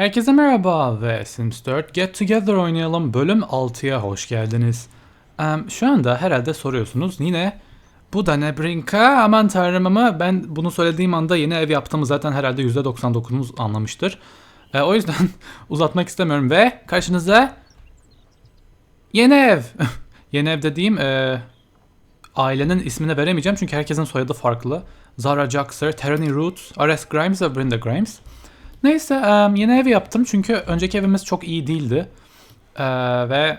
Herkese merhaba ve Sims 4 Get Together oynayalım bölüm 6'ya hoş geldiniz. Em, şu anda herhalde soruyorsunuz yine bu da ne brinka aman tanrım ama ben bunu söylediğim anda yeni ev yaptığımı zaten herhalde %99'umuz anlamıştır. E, o yüzden uzatmak istemiyorum ve karşınıza yeni ev. yeni ev dediğim e, ailenin ismini veremeyeceğim çünkü herkesin soyadı farklı. Zara Jaxer, Terani Roots, R.S. Grimes ve Brenda Grimes. Neyse yeni ev yaptım çünkü önceki evimiz çok iyi değildi. Ee, ve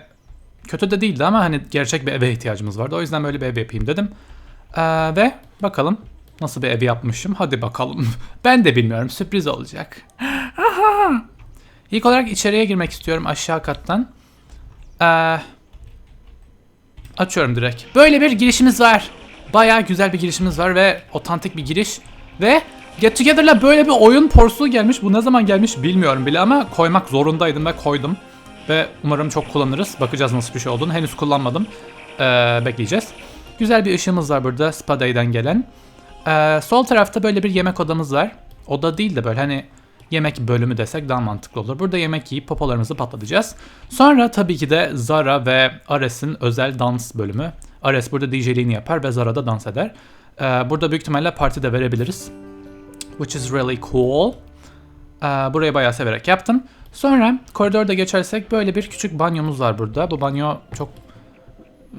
kötü de değildi ama hani gerçek bir eve ihtiyacımız vardı. O yüzden böyle bir ev yapayım dedim. Ee, ve bakalım nasıl bir ev yapmışım. Hadi bakalım. ben de bilmiyorum. Sürpriz olacak. Aha! İlk olarak içeriye girmek istiyorum aşağı kattan. Ee, açıyorum direkt. Böyle bir girişimiz var. Bayağı güzel bir girişimiz var ve otantik bir giriş. Ve Get Together'la böyle bir oyun porsu gelmiş. Bu ne zaman gelmiş bilmiyorum bile ama koymak zorundaydım ve koydum. Ve umarım çok kullanırız. Bakacağız nasıl bir şey olduğunu. Henüz kullanmadım. Ee, bekleyeceğiz. Güzel bir ışığımız var burada Spada'dan gelen. Ee, sol tarafta böyle bir yemek odamız var. Oda değil de böyle hani yemek bölümü desek daha mantıklı olur. Burada yemek yiyip popolarımızı patlatacağız. Sonra tabii ki de Zara ve Ares'in özel dans bölümü. Ares burada DJ'liğini yapar ve Zara da dans eder. Ee, burada büyük ihtimalle parti de verebiliriz which is really cool. Ee, burayı bayağı severek yaptım. Sonra koridorda geçersek böyle bir küçük banyomuz var burada. Bu banyo çok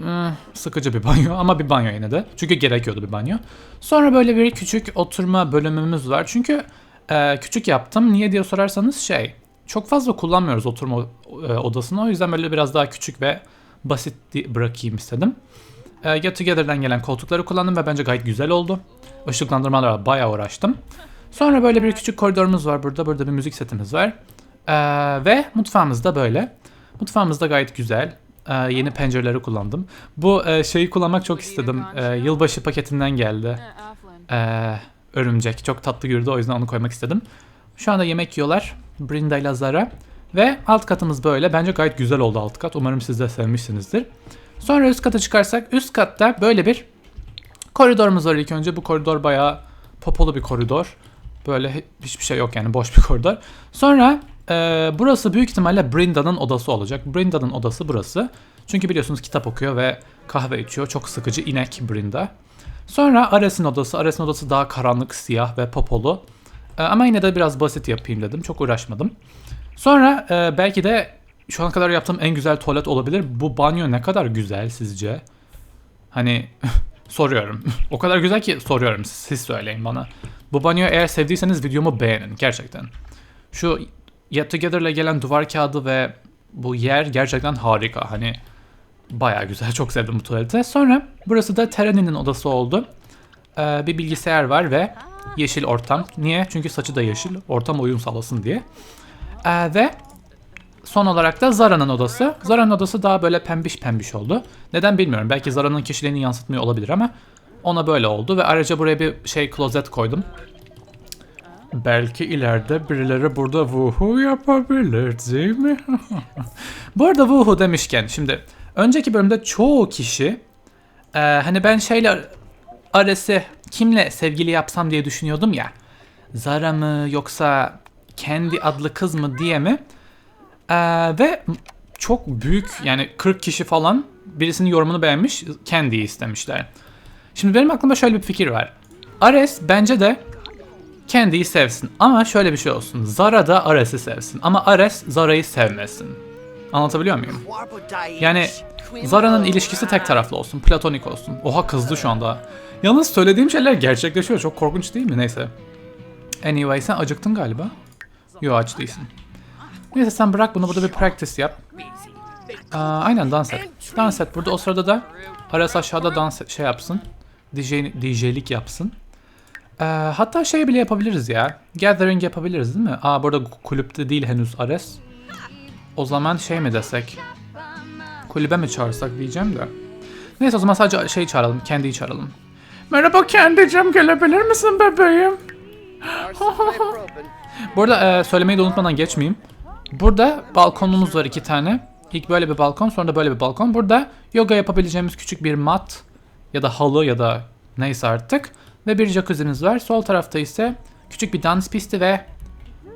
ıı, sıkıcı bir banyo ama bir banyo yine de. Çünkü gerekiyordu bir banyo. Sonra böyle bir küçük oturma bölümümüz var. Çünkü e, küçük yaptım. Niye diye sorarsanız şey çok fazla kullanmıyoruz oturma e, odasını. O yüzden böyle biraz daha küçük ve basit bırakayım istedim. E, Get Together'dan gelen koltukları kullandım ve bence gayet güzel oldu. Işıklandırmalarla bayağı uğraştım. Sonra böyle bir küçük koridorumuz var burada. Burada bir müzik setimiz var. Ee, ve mutfağımız da böyle. Mutfağımız da gayet güzel. Ee, yeni pencereleri kullandım. Bu e, şeyi kullanmak çok istedim. Ee, yılbaşı paketinden geldi. Ee, örümcek. Çok tatlı gördü o yüzden onu koymak istedim. Şu anda yemek yiyorlar. Brinda ile Zara. Ve alt katımız böyle. Bence gayet güzel oldu alt kat. Umarım siz de sevmişsinizdir. Sonra üst kata çıkarsak üst katta böyle bir koridorumuz var ilk önce. Bu koridor bayağı popolu bir koridor. Böyle hi- hiçbir şey yok yani boş bir koridor. Sonra e, burası büyük ihtimalle Brinda'nın odası olacak. Brinda'nın odası burası. Çünkü biliyorsunuz kitap okuyor ve kahve içiyor. Çok sıkıcı inek Brinda. Sonra Ares'in odası. Ares'in odası daha karanlık, siyah ve popolu. E, ama yine de biraz basit yapayım dedim. Çok uğraşmadım. Sonra e, belki de şu ana kadar yaptığım en güzel tuvalet olabilir. Bu banyo ne kadar güzel sizce? Hani soruyorum. o kadar güzel ki soruyorum. Siz söyleyin bana. Bu banyoyu eğer sevdiyseniz videomu beğenin gerçekten. Şu Get Together'la gelen duvar kağıdı ve bu yer gerçekten harika. Hani baya güzel. Çok sevdim bu tuvaleti. Sonra burası da Terani'nin odası oldu. Ee, bir bilgisayar var ve yeşil ortam. Niye? Çünkü saçı da yeşil. Ortam uyum sağlasın diye. Ee, ve son olarak da Zara'nın odası. Zara'nın odası daha böyle pembiş pembiş oldu. Neden bilmiyorum. Belki Zara'nın kişiliğini yansıtmıyor olabilir ama ona böyle oldu ve ayrıca buraya bir şey klozet koydum. Belki ileride birileri burada vuhu yapabilir değil mi? Bu arada vuhu demişken şimdi önceki bölümde çoğu kişi e, hani ben şeyle Ares'i kimle sevgili yapsam diye düşünüyordum ya. Zara mı yoksa kendi adlı kız mı diye mi? E, ve çok büyük yani 40 kişi falan birisinin yorumunu beğenmiş Candy'yi istemişler. Şimdi benim aklımda şöyle bir fikir var. Ares bence de Candy'yi sevsin ama şöyle bir şey olsun. Zara da Ares'i sevsin ama Ares Zara'yı sevmesin. Anlatabiliyor muyum? Yani Zara'nın ilişkisi tek taraflı olsun, platonik olsun. Oha kızdı şu anda. Yalnız söylediğim şeyler gerçekleşiyor. Çok korkunç değil mi? Neyse. Anyway sen acıktın galiba. Yo aç değilsin. Neyse sen bırak bunu burada bir practice yap. Aa, aynen dans et. Dans et. Burada o sırada da Ares aşağıda dans et- şey yapsın. DJ, DJ'lik yapsın. Ee, hatta şey bile yapabiliriz ya. Gathering yapabiliriz değil mi? Aa burada kulüpte değil henüz Ares. O zaman şey mi desek? Kulübe mi çağırsak diyeceğim de. Neyse o zaman sadece şey çağıralım. Candy'yi çağıralım. Merhaba Candy'cim gelebilir misin bebeğim? Bu arada e, söylemeyi de unutmadan geçmeyeyim. Burada balkonumuz var iki tane. İlk böyle bir balkon sonra da böyle bir balkon. Burada yoga yapabileceğimiz küçük bir mat ya da halı ya da neyse artık. Ve bir jacuzzi'miz var. Sol tarafta ise küçük bir dans pisti ve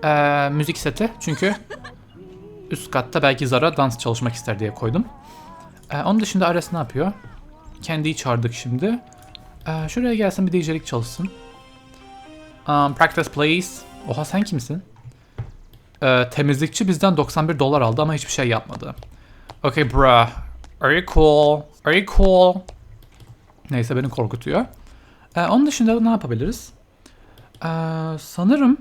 Ee, müzik seti çünkü üst katta belki Zara dans çalışmak ister diye koydum. Ee, onun dışında Ares ne yapıyor? Kendiyi çağırdık şimdi. Ee, şuraya gelsin bir DJ'lik çalışsın. Um, practice please. Oha sen kimsin? Ee, temizlikçi bizden 91 dolar aldı ama hiçbir şey yapmadı. Okay bruh. Are you cool? Are you cool? Neyse beni korkutuyor. Ee, onun dışında ne yapabiliriz? Ee, sanırım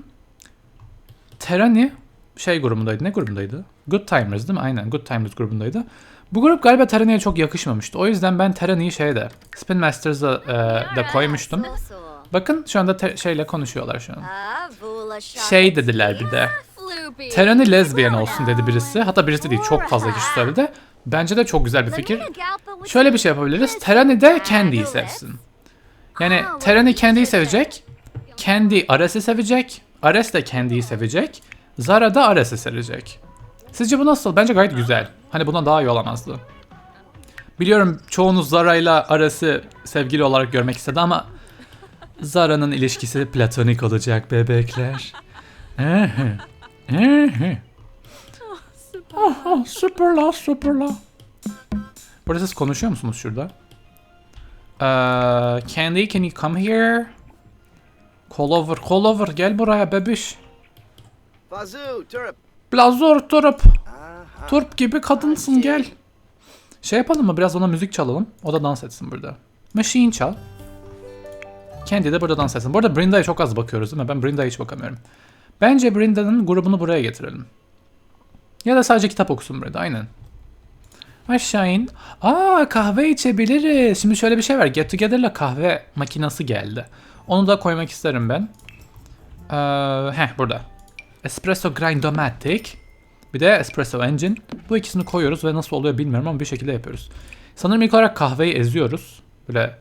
Terani şey grubundaydı. Ne grubundaydı? Good Timers değil mi? Aynen Good Timers grubundaydı. Bu grup galiba Terani'ye çok yakışmamıştı. O yüzden ben Terani'yi şeyde Spin Masters'a e, da koymuştum. Bakın şu anda şeyle konuşuyorlar şu an. Şey dediler bir de. Terani lezbiyen olsun dedi birisi. Hatta birisi değil çok fazla kişi söyledi. Bence de çok güzel bir fikir. Şöyle bir şey yapabiliriz. Terani de Candy'yi sevsin. Yani Terani Candy'yi sevecek. Candy Ares'i sevecek. Ares de Candy'yi sevecek. Zara da Ares'i sevecek. Sizce bu nasıl? Bence gayet güzel. Hani bundan daha iyi olamazdı. Biliyorum çoğunuz Zara'yla Ares'i sevgili olarak görmek istedi ama Zara'nın ilişkisi platonik olacak bebekler. Aha, süper la süper la. Burada siz konuşuyor musunuz şurada? Ee, Candy can you come here? Call over, call over. Gel buraya bebiş. Fazoo, Turip. Blazor turp. Turp gibi kadınsın gel. Şey yapalım mı? Biraz ona müzik çalalım. O da dans etsin burada. Machine çal. Candy de burada dans etsin. Bu arada Brinda'ya çok az bakıyoruz değil mi? Ben Brinda'ya hiç bakamıyorum. Bence Brinda'nın grubunu buraya getirelim. Ya da sadece kitap okusun Brinda. Aynen. Aşağı in. Aa kahve içebiliriz. Şimdi şöyle bir şey var. Get Together'la kahve makinesi geldi. Onu da koymak isterim ben. Ee, heh burada. Espresso Grindomatic. Bir de Espresso Engine. Bu ikisini koyuyoruz ve nasıl oluyor bilmiyorum ama bir şekilde yapıyoruz. Sanırım ilk olarak kahveyi eziyoruz. Böyle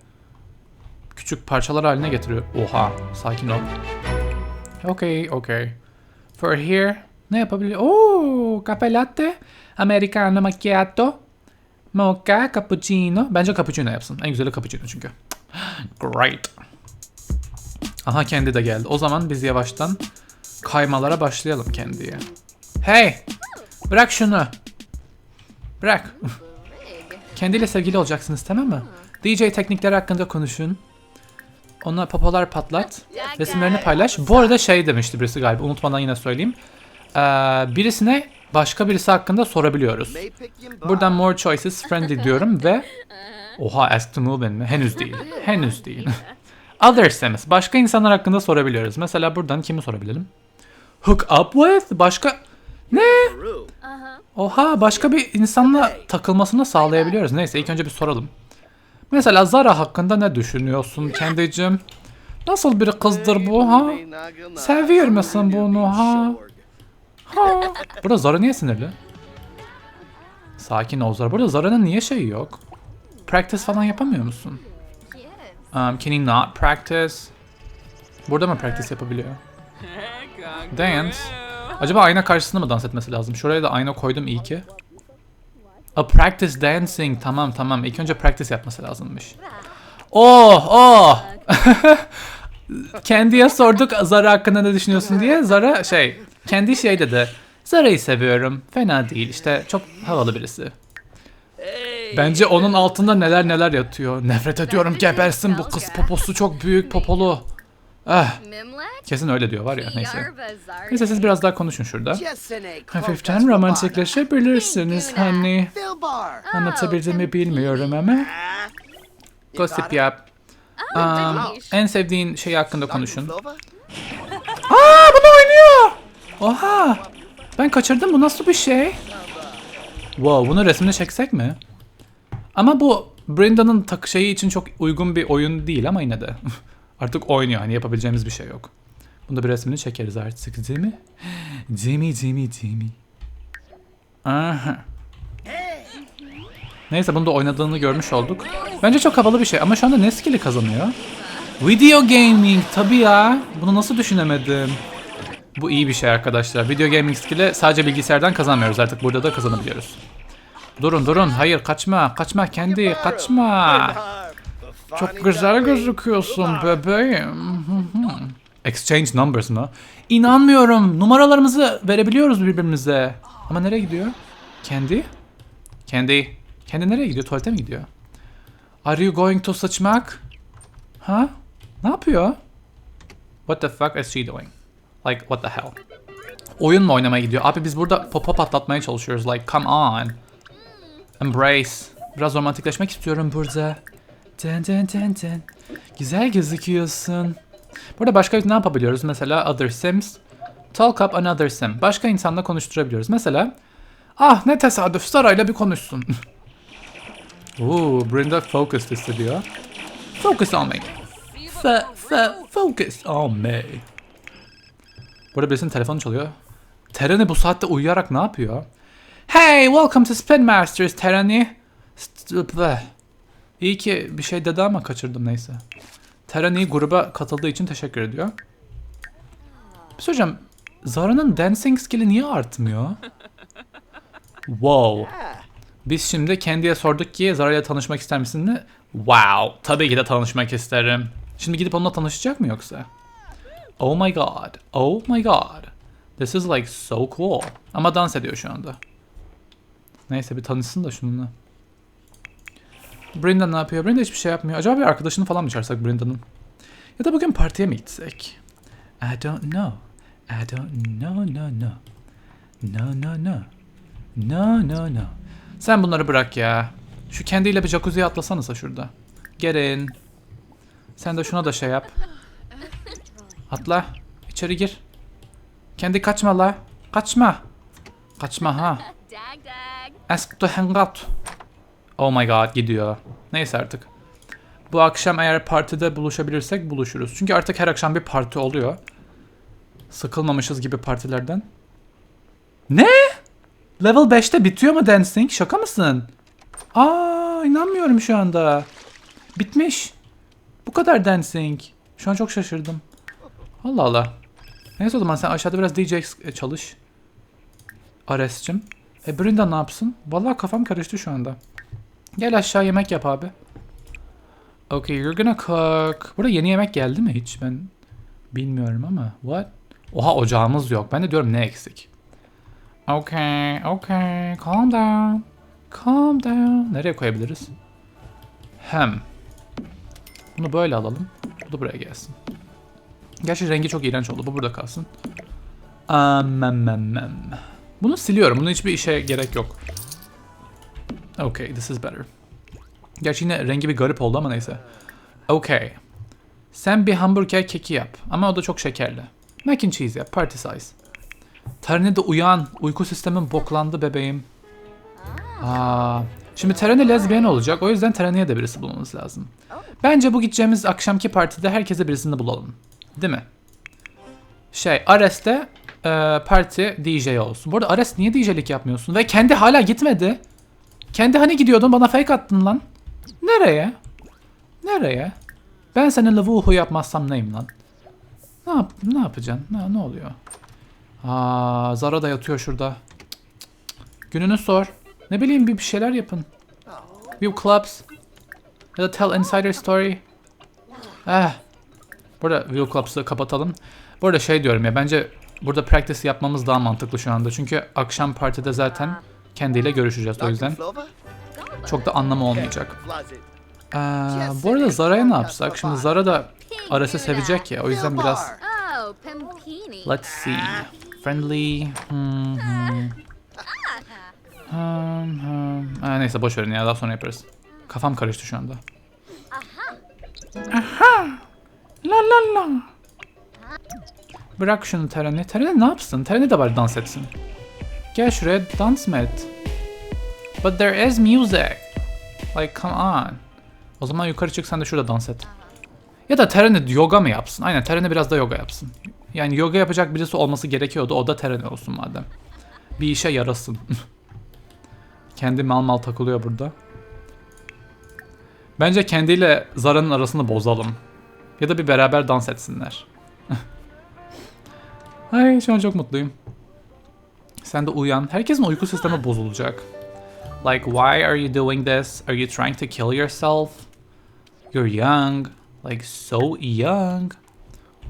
küçük parçalar haline getiriyor. Oha, sakin ol. Okay, okay. For here, ne yapabilir? Oo, cafe latte, americano macchiato, mocha, cappuccino. Bence cappuccino yapsın. En güzeli cappuccino çünkü. Great. Aha kendi de geldi. O zaman biz yavaştan kaymalara başlayalım kendiye. Hey! Bırak şunu. Bırak. Kendiyle sevgili olacaksınız tamam mı? DJ teknikleri hakkında konuşun. Ona popolar patlat. Resimlerini paylaş. Bu arada şey demişti birisi galiba. Unutmadan yine söyleyeyim. Ee, birisine başka birisi hakkında sorabiliyoruz. Buradan more choices friendly diyorum ve Oha ask to move in mi? Henüz değil. Henüz değil. Others temiz. Başka insanlar hakkında sorabiliyoruz. Mesela buradan kimi sorabilirim? Hook up with? Başka... Ne? Oha başka bir insanla takılmasını sağlayabiliyoruz. Neyse ilk önce bir soralım. Mesela Zara hakkında ne düşünüyorsun kendicim? Nasıl bir kızdır bu ha? Seviyor musun bunu ha? Ha. Burada Zara niye sinirli? Sakin ol Zara. Burada Zara'nın niye şeyi yok? Practice falan yapamıyor musun? Um, can he not practice? Burada mı practice yapabiliyor? Dance. Acaba ayna karşısında mı dans etmesi lazım? Şuraya da ayna koydum iyi ki. A practice dancing. Tamam tamam. İlk önce practice yapması lazımmış. Oh oh. Kendiye sorduk Zara hakkında ne düşünüyorsun diye. Zara şey kendi şey dedi. Zara'yı seviyorum. Fena değil. İşte çok havalı birisi. Bence onun altında neler neler yatıyor. Nefret ediyorum gebersin bu kız poposu çok büyük popolu. Ah kesin öyle diyor var ya neyse. Neyse siz biraz daha konuşun şurada. Hafiften romantikleşebilirsiniz hani. Anlatabildiğimi bilmiyorum ama. Gossip yap. Um, en sevdiğin şey hakkında konuşun. Aa bunu oynuyor. Oha. Ben kaçırdım bu nasıl bir şey? Wow bunu resmini çeksek mi? Ama bu Brenda'nın tak şeyi için çok uygun bir oyun değil ama yine de. Artık oynuyor hani yapabileceğimiz bir şey yok. Bunda bir resmini çekeriz artık değil mi? Jimmy Jimmy Jimmy. Aha. Neyse bunu da oynadığını görmüş olduk. Bence çok havalı bir şey ama şu anda ne skill'i kazanıyor? Video gaming tabii ya. Bunu nasıl düşünemedim? Bu iyi bir şey arkadaşlar. Video gaming skill'i sadece bilgisayardan kazanmıyoruz artık burada da kazanabiliyoruz. Durun durun hayır kaçma kaçma kendi kaçma. Çok güzel gözüküyorsun bebeğim. Exchange numbers mı? İnanmıyorum. Numaralarımızı verebiliyoruz birbirimize. Ama nereye gidiyor? Kendi? Kendi. Kendi nereye gidiyor? Tuvalete mi gidiyor? Are you going to sıçmak? Ha? Ne yapıyor? What the fuck is she doing? Like what the hell? Oyun mu oynamaya gidiyor? Abi biz burada popo patlatmaya çalışıyoruz. Like come on. Embrace. Biraz romantikleşmek istiyorum burada. Ten ten ten ten. Güzel gözüküyorsun. Burada başka ne yapabiliyoruz? Mesela other sims. Talk up another sim. Başka insanla konuşturabiliyoruz. Mesela ah ne tesadüf Sara'yla bir konuşsun. Oo, Brenda focused hissediyor. Focus on me. F f focus on me. Burada birisinin telefonu çalıyor. Terani bu saatte uyuyarak ne yapıyor? Hey, welcome to Spin Masters Terani. İyi ki bir şey dedi ama kaçırdım neyse. Terani gruba katıldığı için teşekkür ediyor. Bir şey söyleyeceğim. Zara'nın dancing skill'i niye artmıyor? Wow. Biz şimdi Candy'ye sorduk ki Zara ile tanışmak ister misin de? Wow. Tabii ki de tanışmak isterim. Şimdi gidip onunla tanışacak mı yoksa? Oh my god. Oh my god. This is like so cool. Ama dans ediyor şu anda. Neyse bir tanışsın da şununla. Brenda ne yapıyor? Brenda hiçbir şey yapmıyor. Acaba bir arkadaşını falan mı çağırsak Brenda'nın? Ya da bugün partiye mi gitsek? I don't know. I don't know, no, no. No, no, no. No, no, no. Sen bunları bırak ya. Şu kendiyle bir jacuzziye atlasanıza şurada. Gelin. Sen de şuna da şey yap. Atla. İçeri gir. Kendi kaçma la. Kaçma. Kaçma ha. Ask to hang out. Oh my god gidiyor. Neyse artık. Bu akşam eğer partide buluşabilirsek buluşuruz. Çünkü artık her akşam bir parti oluyor. Sıkılmamışız gibi partilerden. Ne? Level 5'te bitiyor mu dancing? Şaka mısın? Aa inanmıyorum şu anda. Bitmiş. Bu kadar dancing. Şu an çok şaşırdım. Allah Allah. Neyse o zaman sen aşağıda biraz DJ çalış. Ares'cim. E Brenda ne yapsın? Vallahi kafam karıştı şu anda. Gel aşağı yemek yap abi. Okay, you're gonna cook. Burada yeni yemek geldi mi hiç? Ben bilmiyorum ama. What? Oha ocağımız yok. Ben de diyorum ne eksik. Okay, okay. Calm down. Calm down. Nereye koyabiliriz? Hem. Bunu böyle alalım. Bu da buraya gelsin. Gerçi rengi çok iğrenç oldu. Bu burada kalsın. Amemmemmem. Bunu siliyorum. Bunun hiçbir işe gerek yok. Okay, this is better. Gerçi yine rengi bir garip oldu ama neyse. Okay. Sen bir hamburger keki yap. Ama o da çok şekerli. Mac and cheese yap. Party size. Tarine de uyan. Uyku sistemin boklandı bebeğim. Aa, şimdi Tarine lezbiyen olacak. O yüzden Tarane'ye de birisi bulmamız lazım. Bence bu gideceğimiz akşamki partide herkese birisini bulalım. Değil mi? Şey, Ares'te e, parti DJ olsun. Bu arada Ares niye DJ'lik yapmıyorsun? Ve kendi hala gitmedi. Kendi hani gidiyordun bana fake attın lan. Nereye? Nereye? Ben seninle vuhu yapmazsam neyim lan? Ne yap ne yapacaksın? Ne, ne oluyor? Aa, Zara da yatıyor şurada. Gününü sor. Ne bileyim bir bir şeyler yapın. View clubs. Ya da tell insider story. Eh. Burada View clubs'ı kapatalım. Bu arada şey diyorum ya bence burada practice yapmamız daha mantıklı şu anda. Çünkü akşam partide zaten kendiyle görüşeceğiz o yüzden. Çok da anlamı olmayacak. Ee, bu arada Zara'ya ne yapsak? Şimdi Zara da Aras'ı sevecek ya o yüzden biraz Oh. Let's see. Friendly. Hmm, hmm. Hmm, hmm. Aa, neyse boş verin ya daha sonra yaparız. Kafam karıştı şu anda. Aha. La la la. Bırak şunu Terene. Terene ne yapsın? Terene de bari dans etsin. Gel şuraya dans mı et? But there is music. Like come on. O zaman yukarı çık sen de şurada dans et. Ya da Terene yoga mı yapsın? Aynen Terene biraz da yoga yapsın. Yani yoga yapacak birisi olması gerekiyordu. O da Terene olsun madem. Bir işe yarasın. Kendi mal mal takılıyor burada. Bence kendiyle Zara'nın arasını bozalım. Ya da bir beraber dans etsinler. Ay şu an çok mutluyum. Sen de uyan. Herkesin uyku sistemi bozulacak. Like why are you doing this? Are you trying to kill yourself? You're young. Like so young.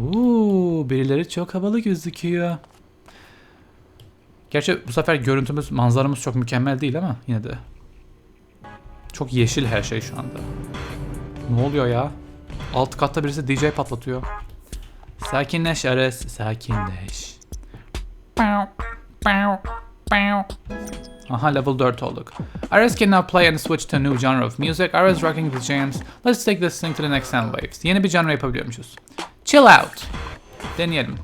Uuu birileri çok havalı gözüküyor. Gerçi bu sefer görüntümüz, manzaramız çok mükemmel değil ama yine de. Çok yeşil her şey şu anda. Ne oluyor ya? Alt katta birisi DJ patlatıyor. Sakinleş Ares, sakinleş. Aha level 4 olduk. Ares can now play and switch to a new genre of music. Ares rocking the jams. Let's take this thing to the next sound waves. Yeni bir genre yapabiliyormuşuz. Chill out. Deneyelim.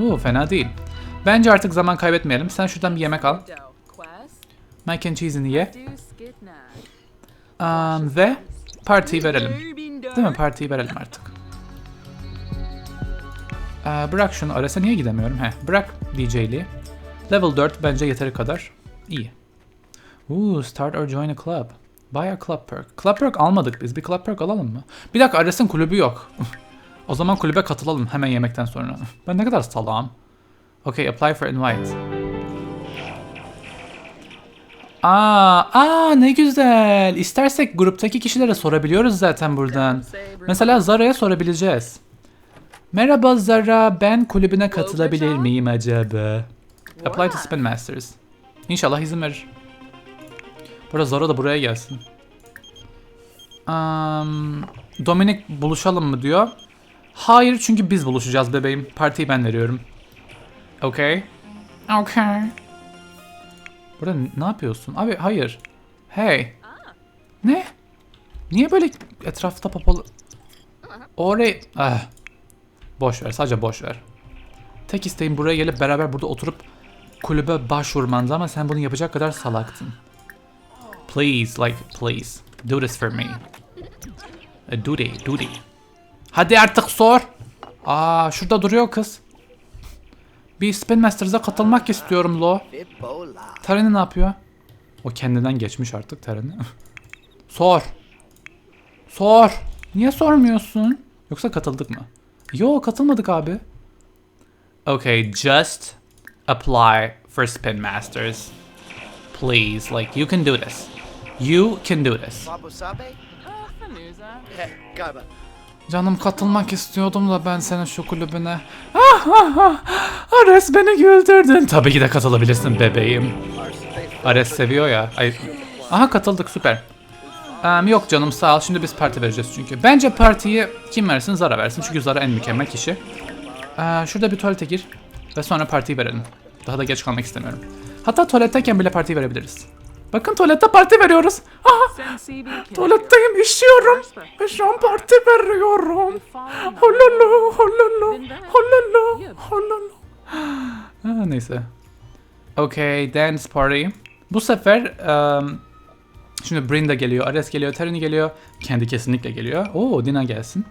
Oo fena değil. Bence artık zaman kaybetmeyelim. Sen şuradan bir yemek al. Mac and cheese'ini ye. Um, ve partiyi verelim. Değil mi? Partiyi verelim artık. Ee, bırak şunu. Ares'e niye gidemiyorum? Heh, bırak DJ'liği. Level 4 bence yeteri kadar. İyi. Ooh, start or join a club. Buy a club perk. Club perk almadık biz. Bir club perk alalım mı? Bir dakika Ares'in kulübü yok. o zaman kulübe katılalım hemen yemekten sonra. ben ne kadar salağım. Okay, apply for invite. Aa, aa ne güzel. İstersek gruptaki kişilere sorabiliyoruz zaten buradan. Mesela Zara'ya sorabileceğiz. Merhaba Zara, ben kulübüne katılabilir miyim acaba? Apply to Spin Masters. İnşallah izin verir. Burada Zara da buraya gelsin. Um, Dominik buluşalım mı diyor. Hayır çünkü biz buluşacağız bebeğim. Partiyi ben veriyorum. Okay. Okay. Burada ne yapıyorsun? Abi hayır. Hey. Ne? Niye böyle etrafta papalı... Orayı... Ah. Boş ver. Sadece boş ver. Tek isteğim buraya gelip beraber burada oturup kulübe başvurmandı ama sen bunu yapacak kadar salaktın. Please, like, please. Do this for me. A duty, duty. Hadi artık sor. Aa, şurada duruyor kız. Bir Spin Masters'a katılmak istiyorum lo. Tereni ne yapıyor? O kendinden geçmiş artık Tereni. Sor. Sor. Niye sormuyorsun? Yoksa katıldık mı? Yo katılmadık abi. Okay, just apply for Spin Masters. Please, like you can do this. You can do this. Canım katılmak istiyordum da ben senin şu kulübüne. Ah ah ah. Ares beni güldürdün. Tabii ki de katılabilirsin bebeğim. Ares seviyor ya. Ay. Aha katıldık süper. Em, yok canım sağ ol. Şimdi biz parti vereceğiz çünkü. Bence partiyi kim versin? Zara versin. Çünkü Zara en mükemmel kişi. Ee, şurada bir tuvalete gir. Ve sonra partiyi verelim. Daha da geç kalmak istemiyorum. Hatta tuvaletteyken bile partiyi verebiliriz. Bakın tuvalette parti veriyoruz. Aha, tuvaletteyim, işiyorum. Ve şu an parti veriyorum. Hololo, hololo, hololo, hololo. Ha, neyse. Okay, dance party. Bu sefer um, şimdi Brinda geliyor, Ares geliyor, Terini geliyor. Kendi kesinlikle geliyor. Oo, Dina gelsin.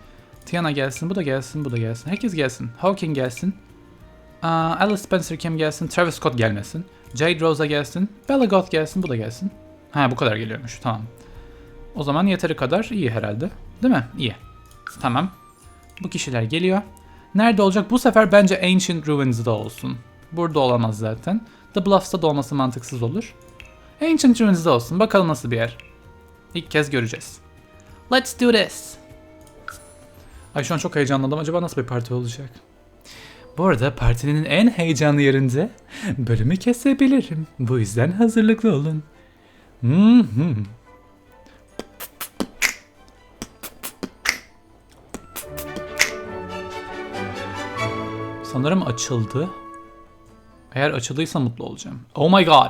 Tiana gelsin, bu da gelsin, bu da gelsin. Herkes gelsin. Hawking gelsin. Aa, Alice Spencer Kim gelsin, Travis Scott gelmesin. Jade Rosa gelsin, Bella Goth gelsin, bu da gelsin. Ha bu kadar geliyormuş, tamam. O zaman yeteri kadar iyi herhalde. Değil mi? İyi. Tamam. Bu kişiler geliyor. Nerede olacak? Bu sefer bence Ancient Ruins'da olsun. Burada olamaz zaten. The Bluffs'ta da olması mantıksız olur. Ancient Ruins'da olsun. Bakalım nasıl bir yer. İlk kez göreceğiz. Let's do this. Ay şu an çok heyecanlandım. Acaba nasıl bir parti olacak? Bu arada partinin en heyecanlı yerinde bölümü kesebilirim. Bu yüzden hazırlıklı olun. Hı. Sanırım açıldı. Eğer açıldıysa mutlu olacağım. Oh my god.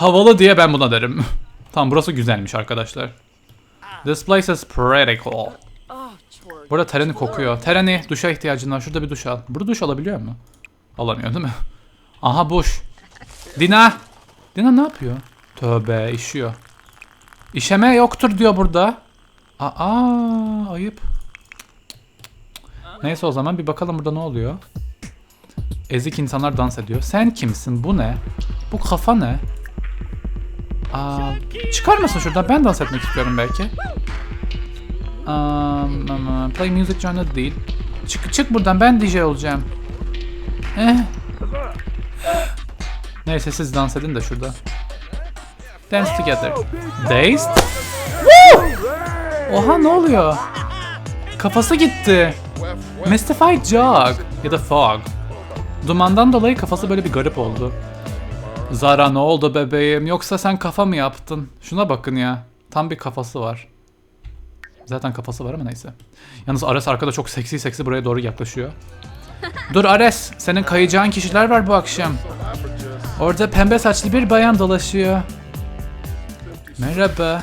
Havalı diye ben buna derim. Tamam burası güzelmiş arkadaşlar. This place is pretty cool. Burada tereni kokuyor. Tereni duşa ihtiyacın var. Şurada bir duş al. Burada duş alabiliyor mu? Alamıyor değil mi? Aha buş. Dina. Dina ne yapıyor? Tövbe işiyor. İşeme yoktur diyor burada. Aa ayıp. Neyse o zaman bir bakalım burada ne oluyor. Ezik insanlar dans ediyor. Sen kimsin? Bu ne? Bu kafa ne? Aa, çıkar mısın şuradan? Ben dans etmek istiyorum belki. Um, um, play music genre değil. Çık çık buradan ben DJ olacağım. Eh. Neyse siz dans edin de şurada. Dance together. Dazed? Woo! Oha ne oluyor? Kafası gitti. Mystified Jog ya da Fog. Dumandan dolayı kafası böyle bir garip oldu. Zara ne oldu bebeğim? Yoksa sen kafa mı yaptın? Şuna bakın ya. Tam bir kafası var. Zaten kafası var ama neyse. Yalnız Ares arkada çok seksi seksi buraya doğru yaklaşıyor. Dur Ares, senin kayacağın kişiler var bu akşam. Orada pembe saçlı bir bayan dolaşıyor. Merhaba.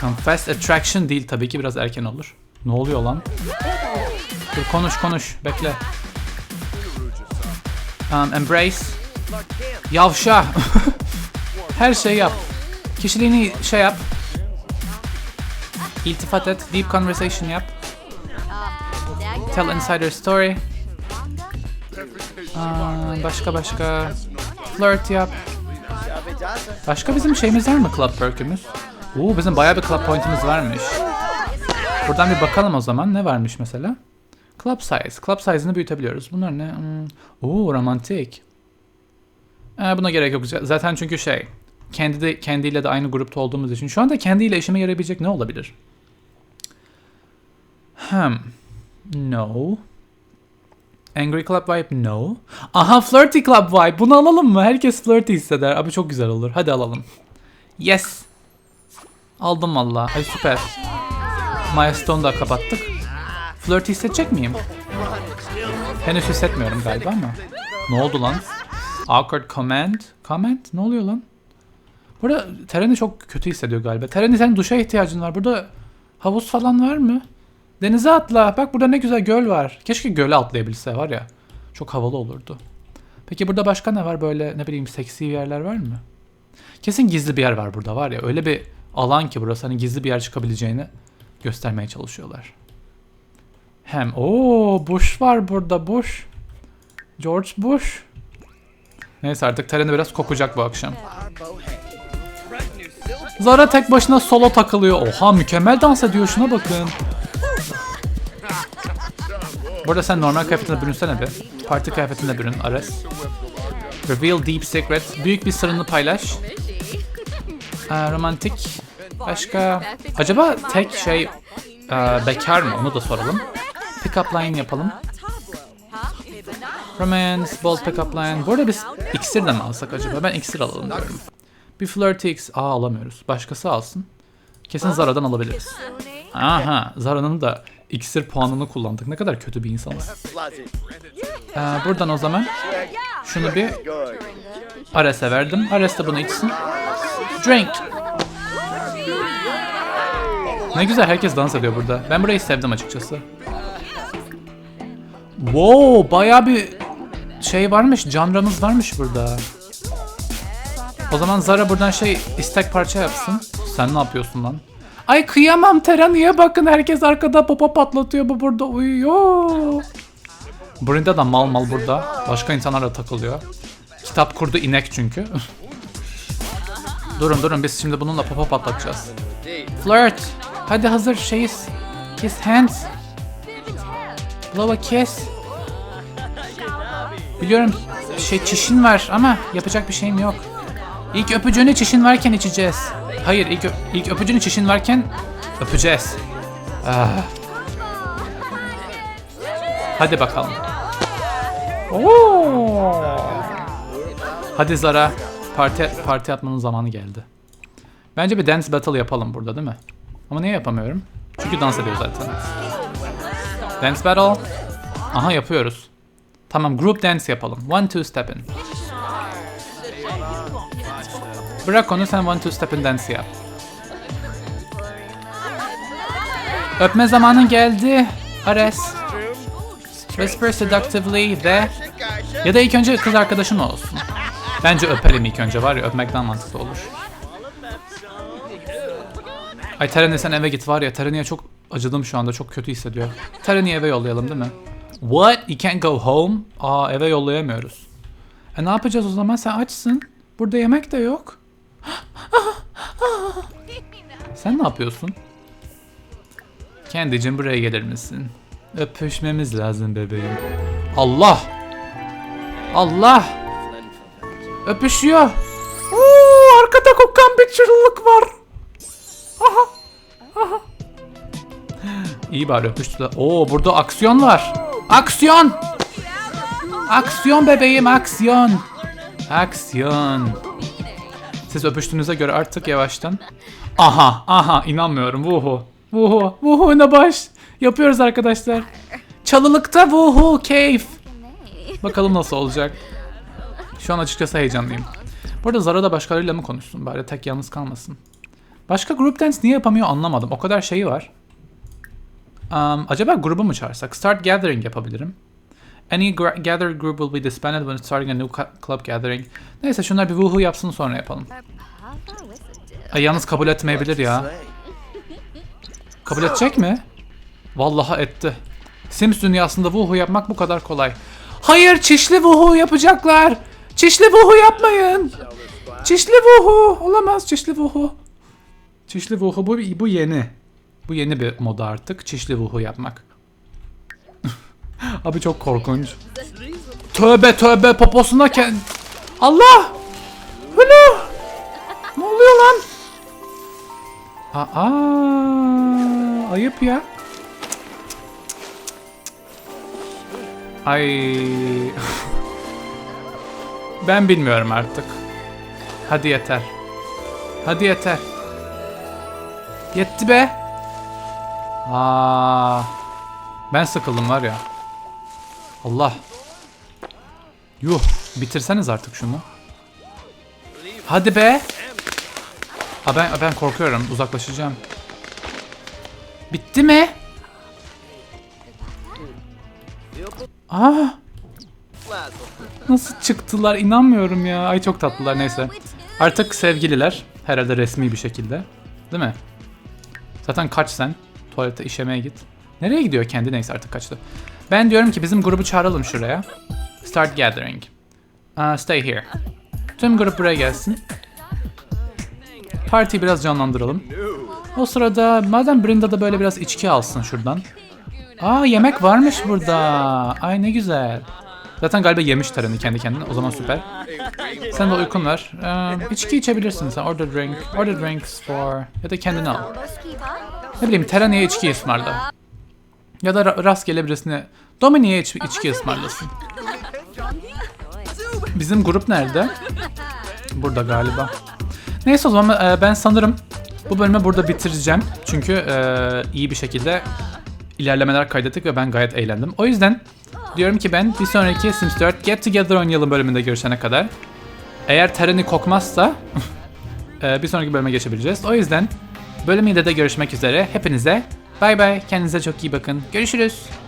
Confess attraction değil tabii ki biraz erken olur. Ne oluyor lan? Dur konuş konuş bekle. Um, embrace. Yavşa. Her şeyi yap. Kişiliğini şey yap. İltifat et. Deep conversation yap. Tell insider story. Aa, başka başka. Flirt yap. Başka bizim şeyimiz var mı club perk'ümüz? Oo bizim bayağı bir club point'imiz varmış. Buradan bir bakalım o zaman ne varmış mesela? Club size. Club size'ını büyütebiliyoruz. Bunlar ne? Hmm. Oo romantik. Ee, buna gerek yok. Zaten çünkü şey kendi de, kendiyle de aynı grupta olduğumuz için şu anda kendiyle işime yarayabilecek ne olabilir? Hmm. No. Angry Club Vibe no. Aha Flirty Club Vibe. Bunu alalım mı? Herkes flirty hisseder. Abi çok güzel olur. Hadi alalım. Yes. Aldım valla. Ay süper. Milestone da kapattık. Flirty hissedecek miyim? Henüz hissetmiyorum galiba ama. Ne oldu lan? Awkward comment. Comment? Ne oluyor lan? Burada Tereni çok kötü hissediyor galiba. Tereni senin duşa ihtiyacın var. Burada havuz falan var mı? Denize atla. Bak burada ne güzel göl var. Keşke göle atlayabilse var ya. Çok havalı olurdu. Peki burada başka ne var böyle ne bileyim seksi yerler var mı? Kesin gizli bir yer var burada var ya. Öyle bir alan ki burası hani gizli bir yer çıkabileceğini göstermeye çalışıyorlar. Hem o Bush var burada Bush. George Bush. Neyse artık Tereni biraz kokacak bu akşam. Zara tek başına solo takılıyor. Oha mükemmel dans ediyor şuna bakın. Burada sen normal kıyafetine bürünsene bir. Parti kıyafetine bürün Ares. Reveal deep secret. Büyük bir sırrını paylaş. Aa, romantik. Başka. Acaba tek şey aa, bekar mı? Onu da soralım. Pick up line yapalım. Romance, bold pick up line. Bu arada biz iksir de mi alsak acaba? Ben iksir alalım diyorum. Bir flirty x. Aa alamıyoruz. Başkası alsın. Kesin Zara'dan alabiliriz. Aha Zara'nın da iksir puanını kullandık. Ne kadar kötü bir insanız. Ee, buradan o zaman şunu bir. Ares'e verdim. Ares de bunu içsin. Drink. Ne güzel herkes dans ediyor burada. Ben burayı sevdim açıkçası. Wow, bayağı bir şey varmış, canramız varmış burada. O zaman Zara buradan şey istek parça yapsın. Sen ne yapıyorsun lan? Ay kıyamam Terani'ye bakın herkes arkada popa patlatıyor bu burada uyuyor. Brenda da mal mal burada. Başka insanlarla takılıyor. Kitap kurdu inek çünkü. durun durun biz şimdi bununla popa patlatacağız. Flirt. Hadi hazır şeyiz. Kiss hands. Blow a kiss. Biliyorum şey çişin var ama yapacak bir şeyim yok. İlk öpücüğünü çişin varken içeceğiz. Hayır ilk, ilk öpücüğünü çişin varken öpeceğiz. Ah. Hadi bakalım. Oo. Hadi Zara. Parti, parti atmanın zamanı geldi. Bence bir dance battle yapalım burada değil mi? Ama niye yapamıyorum? Çünkü dans ediyor zaten. Dance battle. Aha yapıyoruz. Tamam group dance yapalım. One two step in. Bırak onu sen one two step in dance yap. Öpme zamanın geldi. Ares. Whisper seductively ve ya da ilk önce kız arkadaşın olsun. Bence öpelim ilk önce var ya öpmek daha mantıklı olur. Ay Terene sen eve git var ya Terene'ye çok acıdım şu anda çok kötü hissediyor. Terene'yi eve yollayalım değil mi? What? You can't go home? Aa eve yollayamıyoruz. E ne yapacağız o zaman sen açsın. Burada yemek de yok. sen ne yapıyorsun? Kendicim buraya gelir misin? Öpüşmemiz lazım bebeğim. Allah! Allah! Öpüşüyor. Oo, arkada kokan bir çırılık var. Aha. Aha. İyi bari öpüştüler. Oo burada aksiyon var. Aksiyon. Aksiyon bebeğim aksiyon. Aksiyon. Siz öpüştüğünüze göre artık yavaştan. Aha aha inanmıyorum. Vuhu. Vuhu. Vuhu ne baş. Yapıyoruz arkadaşlar. Çalılıkta vuhu keyif. Bakalım nasıl olacak. Şu an açıkçası heyecanlıyım. Bu arada Zara da başkalarıyla mı konuşsun? Bari tek yalnız kalmasın. Başka group dance niye yapamıyor anlamadım. O kadar şeyi var. Um, acaba grubu mu çağırsak? Start gathering yapabilirim. Any gather group will be disbanded when starting a new club gathering. Neyse şunlar bir woohoo yapsın sonra yapalım. Ay, yalnız kabul etmeyebilir ya. Kabul edecek mi? Vallahi etti. Sims dünyasında woohoo yapmak bu kadar kolay. Hayır çişli woohoo yapacaklar. Çişli woohoo yapmayın. Çişli woohoo. Olamaz çişli woohoo. Çişli woohoo bu, bu yeni. Bu yeni bir moda artık. Çişli woohoo yapmak. Abi çok korkunç. Tövbe tövbe poposuna kend... Allah! Hulu! Ne oluyor lan? Aa, ayıp ya. Ay. ben bilmiyorum artık. Hadi yeter. Hadi yeter. Yetti be. Aa. Ben sıkıldım var ya. Allah. Yuh, bitirseniz artık şunu. Hadi be. Ha ben ben korkuyorum. Uzaklaşacağım. Bitti mi? Aa, nasıl çıktılar? İnanmıyorum ya. Ay çok tatlılar neyse. Artık sevgililer. Herhalde resmi bir şekilde. Değil mi? Zaten kaç sen? Tuvalete işemeye git. Nereye gidiyor kendi? Neyse artık kaçtı. Ben diyorum ki bizim grubu çağıralım şuraya. Start gathering. Uh, stay here. Tüm grup buraya gelsin. Partiyi biraz canlandıralım. O sırada madem Brinda da böyle biraz içki alsın şuradan. Aa yemek varmış burada. Ay ne güzel. Zaten galiba yemiş tarını kendi kendine. O zaman süper. Sen de uykun var. Ee, içki içebilirsin sen. Order drink. Order drinks for... Ya da kendini al. Ne bileyim Terani'ye içki ısmarla. Ya da ra- rastgele birisine Domini'ye iç- içki ısmarlasın. Bizim grup nerede? Burada galiba. Neyse o zaman e, ben sanırım bu bölümü burada bitireceğim. Çünkü e, iyi bir şekilde ilerlemeler kaydettik ve ben gayet eğlendim. O yüzden diyorum ki ben bir sonraki Sims 4 Get Together oynayalım bölümünde görüşene kadar. Eğer tereni kokmazsa e, bir sonraki bölüme geçebileceğiz. O yüzden bölüm 7'de görüşmek üzere. Hepinize bay bay. Kendinize çok iyi bakın. Görüşürüz.